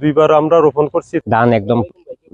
দুইবার আমরা রোপণ করছি। ধান একদম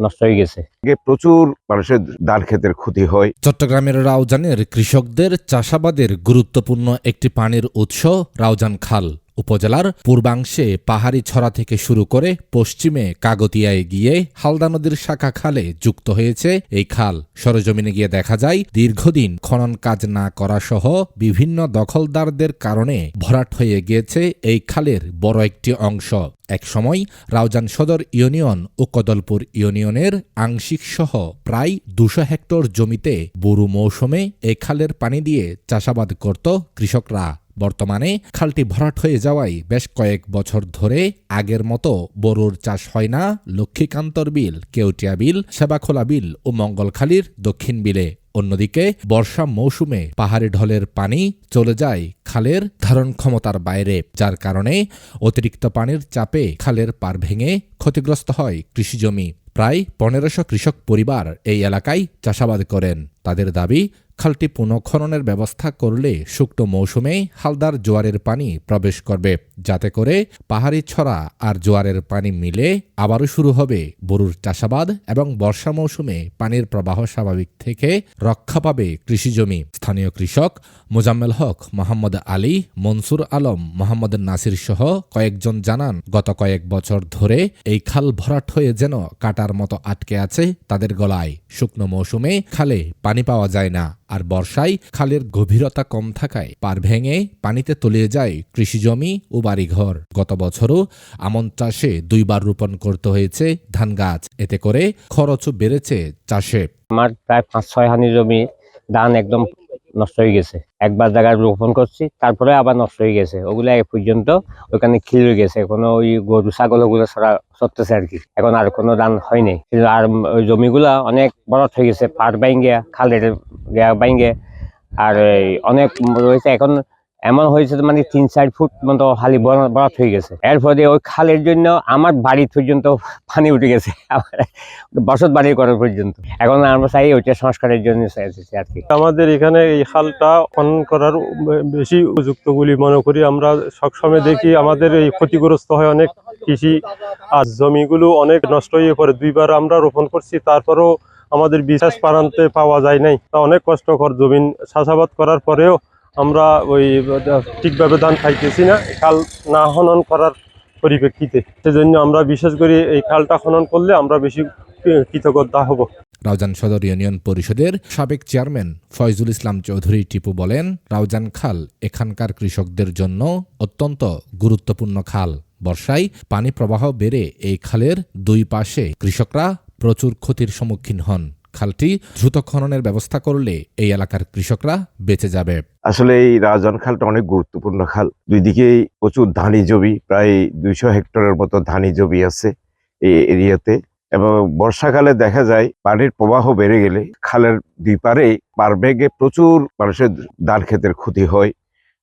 নষ্ট হয়ে গেছে। প্রচুর মানুষের ধান ক্ষেতের ক্ষতি হয়। চট্টগ্রামের রাউজানের কৃষকদের চাষাবাদের গুরুত্বপূর্ণ একটি পানির উৎস রাউজান খাল। উপজেলার পূর্বাংশে পাহাড়ি ছড়া থেকে শুরু করে পশ্চিমে কাগতিয়ায় গিয়ে হালদা নদীর শাখা খালে যুক্ত হয়েছে এই খাল। সরজমিনে গিয়ে দেখা যায়, দীর্ঘদিন খনন কাজ না করা সহ বিভিন্ন দখলদারদের কারণে ভরাট হয়ে গিয়েছে এই খালের বড় একটি অংশ। একসময় রাউজান সদর ইউনিয়ন ও কদলপুর ইউনিয়নের আংশিক সহ প্রায় দুশো হেক্টর জমিতে বরু মৌসুমে এই খালের পানি দিয়ে চাষাবাদ করত কৃষকরা। বর্তমানে খালটি ভরাট হয়ে যাওয়ায় বেশ কয়েক বছর ধরে আগের মতো বরুর চাষ হয় না। লক্ষ্মীকান্তর বিল, কেউটিয়া বিল, সেবাখোলা বিল ও মঙ্গলখালীর দক্ষিণ বিলে। অন্যদিকে বর্ষা মৌসুমে পাহাড়ি ঢলের পানি চলে যায় খালের ধারণ ক্ষমতার বাইরে, যার কারণে অতিরিক্ত পানির চাপে খালের পার ভেঙে ক্ষতিগ্রস্ত হয় কৃষিজমি প্রায় পনেরোশো কৃষক পরিবার এই এলাকায় চাষাবাদ করেন। তাদের দাবি খালটি পুনঃখননের ব্যবস্থা করলে শুকনো মৌসুমেই হালদার জোয়ারের পানি প্রবেশ করবে। যাতে করে পাহাড়ি ছড়া আর জোয়ারের পানি মিলে আবারও শুরু হবে বরুর চাষাবাদ এবং বর্ষা মৌসুমে পানির প্রবাহ স্বাভাবিক থেকে রক্ষা পাবে কৃষিজমি স্থানীয় কৃষক মোজাম্মেল হক, মোহাম্মদ আলী, মনসুর আলম, মোহাম্মদ নাসির সহ কয়েকজন জানান, গত কয়েক বছর ধরে এই খাল ভরাট হয়ে যেন কাটার মতো আটকে আছে তাদের গলায়। শুকনো মৌসুমে খালে পানি পাওয়া যায় না, আর বর্ষায় খালের গভীরতা কম থাকায় পার ভেঙে পানিতে তলিয়ে যায় কৃষিজমি ও বাড়িঘর। গত বছরও আমন চাষে দুইবার রোপণ করতে হয়েছে ধান গাছ। এতে করে খরচও বেড়েছে চাষে। আমার প্রায় পাঁচ ছয় হানি জমি ধান একদম নষ্ট হয়ে গেছে। একবার জায়গায় রোপণ করছি, তারপরে আবার নষ্ট হয়ে গেছে। ওগুলো এক পর্যন্ত ওইখানে খিল হয়ে গেছে। এখনও ওই গরু, ছাগল ওগুলো ছড়া সরতেছে আর কি। এখন আর কোনো ধান হয়নি কিন্তু আর ওই জমিগুলা অনেক বড় হয়ে গেছে। পাট বাইঙ্গে খালের গিয়া বাইঙ্গে আর অনেক রয়েছে। এখন এমন হয়েছে মানে তিন, চার ফুট মতো খালি বরাত হয়ে গেছে। এরপরে ওই খালের জন্য আমার বাড়ি পর্যন্ত পানি উঠে গেছে। বসত বাড়ি করার পর্যন্ত। এখন আমরা চাই ওইটা সংস্কারের জন্য চাইছি আর কি। আমাদের এখানে এই খালটা খনন করার বেশি উপযুক্ত বলে মনে করি। আমরা সবসময় দেখি আমাদের এই ক্ষতিগ্রস্ত হয় অনেক কৃষি, আর জমিগুলো অনেক নষ্ট হয়ে পড়ে। দুইবার আমরা রোপণ করছি, তারপরেও আমাদের বিশ্বাস পারান্তে পাওয়া যায় নাই। তা অনেক কষ্টকর জমিন। চাষাবাদ করার পরেও আমরা ওই ঠিকভাবে ধান খাইতেছি না খাল না খনন করার পরিপ্রেক্ষিতে। সেজন্য আমরা বিশেষ করে এই খালটা খনন করলে আমরা বেশি কৃতজ্ঞতা হব। রাউজান সদর ইউনিয়ন পরিষদের সাবেক চেয়ারম্যান ফয়জুল ইসলাম চৌধুরী টিপু বলেন, রাউজান খাল এখানকার কৃষকদের জন্য অত্যন্ত গুরুত্বপূর্ণ খাল। বর্ষায় পানি প্রবাহ বেড়ে এই খালের দুই পাশে কৃষকরা প্রচুর ক্ষতির সম্মুখীন হন। খালটি দ্রুত খননের ব্যবস্থা করলে এই এলাকার কৃষকরা বেঁচে যাবে। আসলে এই রাজন খালটা অনেক গুরুত্বপূর্ণ খাল। দুই দিকেই প্রচুর ধানি জমি, প্রায় দুইশো হেক্টরের মতো ধানি জমি আছে এই এরিয়াতে। এবং বর্ষাকালে দেখা যায় পানির প্রবাহ বেড়ে গেলে খালের দুই পারে পার বেগে প্রচুর মানুষের ধান ক্ষেতের ক্ষতি হয়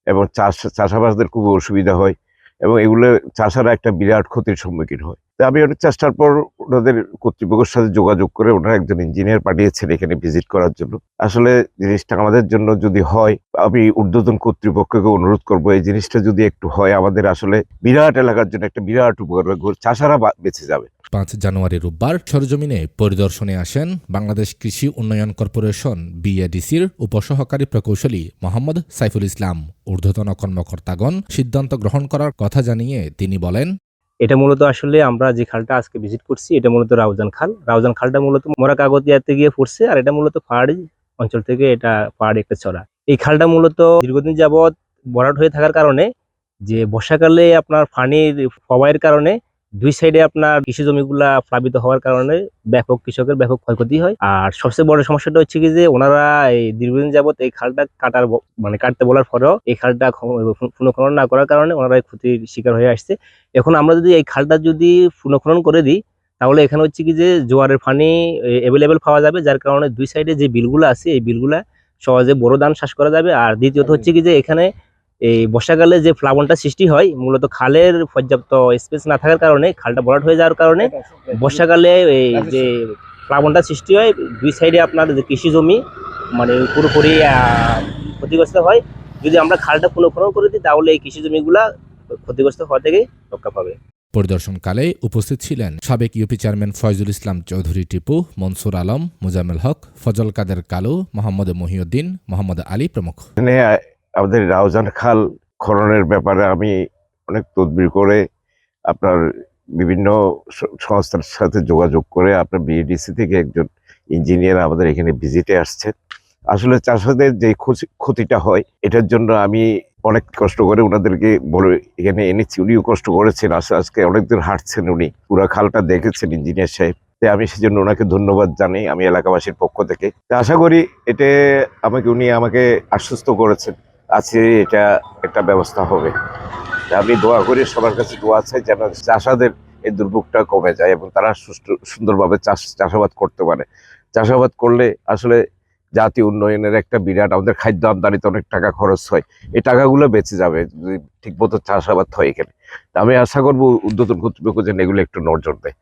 এবং চাষ চাষাবাসদের খুব অসুবিধা হয়। এবং এগুলো চাষারা একটা বিরাট ক্ষতির সম্মুখীন হয়। আমি অনেক চেষ্টার পর ওনাদের কর্তৃপক্ষের সাথে যোগাযোগ করে ওনারা একজন ইঞ্জিনিয়ার পাঠিয়েছেন এখানে ভিজিট করার জন্য। আসলে জিনিসটা আমাদের জন্য যদি হয়, আমি ঊর্ধ্বতন কর্তৃপক্ষকে অনুরোধ করব, এই জিনিসটা যদি একটু হয়, আমাদের আসলে বিরাট এলাকার জন্য একটা বিরাট উপকার চাষারা বেঁচে যাবে। পাঁচ জানুয়ারি রোববার সরজমিনে পরিদর্শনে আসেন বাংলাদেশ কৃষি উন্নয়ন কর্পোরেশন বিএডিসির উপসহকারী প্রকৌশলী মোহাম্মদ সাইফুল ইসলাম। ঊর্ধ্বতন কর্মকর্তাগণ সিদ্ধান্ত গ্রহণ করার কথা জানিয়ে তিনি বলেন এটা মূলত আসলে আমরা যে খালটা আজকে ভিজিট করছি, এটা মূলত রাউজান খাল। রাউজান খালটা মূলত মোরা কাগতিয়াতে গিয়ে পড়ছে আর এটা মূলত পাহাড়ি অঞ্চল থেকে এটা পাহাড়ি একটা চড়া। এই খালটা মূলত দীর্ঘদিন যাবৎ বরাট হয়ে থাকার কারণে, যে বর্ষাকালে আপনার ফানির প্রবাহের কারণে দুই সাইডে আপনার কৃষি জমিগুলা প্লাবিত হওয়ার কারণে ব্যাপক কৃষকের ব্যাপক ক্ষয়ক্ষতি হয়। আর সবচেয়ে বড় সমস্যাটা হচ্ছে কি যে ওনারা এই দীর্ঘদিন যাবৎ এই খালটা কাটার মানে কাটতে বলার পরেও এই খালটা পুনঃখনন না করার কারণে ওনারা এই ক্ষতির শিকার হয়ে আসছে। এখন আমরা যদি এই খালটা যদি পুনঃখনন করে দিই তাহলে এখানে হচ্ছে কি যে জোয়ারের পানি অ্যাভেলেবেল পাওয়া যাবে যার কারণে দুই সাইডে যে বিলগুলো আছে এই বিলগুলা সহজে বড় ধান চাষ করা যাবে। আর দ্বিতীয়ত হচ্ছে কি যে এখানে এই বর্ষাকালে যে প্লাবনটা সৃষ্টি হয় মূলত খালের পর্যাপ্ত স্পেস না থাকার কারণে খালটা ভরাট হয়ে যাওয়ার কারণে বর্ষাকালে এই যে প্লাবনটা সৃষ্টি হয় দুই সাইডে আপনার যে কৃষি জমি মানে পুরোপুরি ক্ষতিগ্রস্ত হয়। যদি আমরা খালটা পুনঃখনন করে দিই তাহলে এই কৃষি জমিগুলা ক্ষতিগ্রস্ত হওয়া থেকে রক্ষা পাবে। পরিদর্শনকালে উপস্থিত ছিলেন সাবেক ইউপি চেয়ারম্যান ফয়জুল ইসলাম চৌধুরী টিপু মনসুর আলম মোজাম্মেল হক ফজল কাদের কালু মোহাম্মদ মহিউদ্দিন মোহাম্মদ আলী প্রমুখ। আমাদের রাউজান খাল খননের ব্যাপারে আমি অনেক তদবির করে আপনার বিভিন্ন সংস্থার সাথে যোগাযোগ করে আপনার বিএডিসি থেকে একজন ইঞ্জিনিয়ার আমাদের এখানে ভিজিটে আসছেন। আসলে চাষাদের যে ক্ষতি- ক্ষতিটা হয়, এটার জন্য আমি অনেক কষ্ট করে ওনাদেরকে বলে এখানে এনেছি। উনিও কষ্ট করেছেন আজ আজকে অনেকদিন হাঁটছেন উনি। পুরো খালটা দেখেছেন ইঞ্জিনিয়ার সাহেব। তাই আমি সেজন্য ওনাকে ধন্যবাদ জানাই, আমি এলাকাবাসীর পক্ষ থেকে। আশা করি এতে আমাকে, উনি আমাকে আশ্বস্ত করেছেন। আছে এটা একটা ব্যবস্থা হবে। আমি দোয়া করি সবার কাছে দোয়া চাই যেন চাষাদের এই দুর্ভোগটা কমে যায় এবং তারা সুষ্ঠু, সুন্দরভাবে চাষ, চাষাবাদ করতে পারে। চাষাবাদ করলে আসলে জাতি উন্নয়নের একটা বিরাট, আমাদের খাদ্য আমদানিতে অনেক টাকা খরচ হয়। এই টাকাগুলো বেঁচে যাবে যদি ঠিকমতো চাষাবাদ হয় এখানে। আমি আশা করব উদ্যোতন কর্তৃপক্ষ যেন এগুলো একটু নজর দেয়।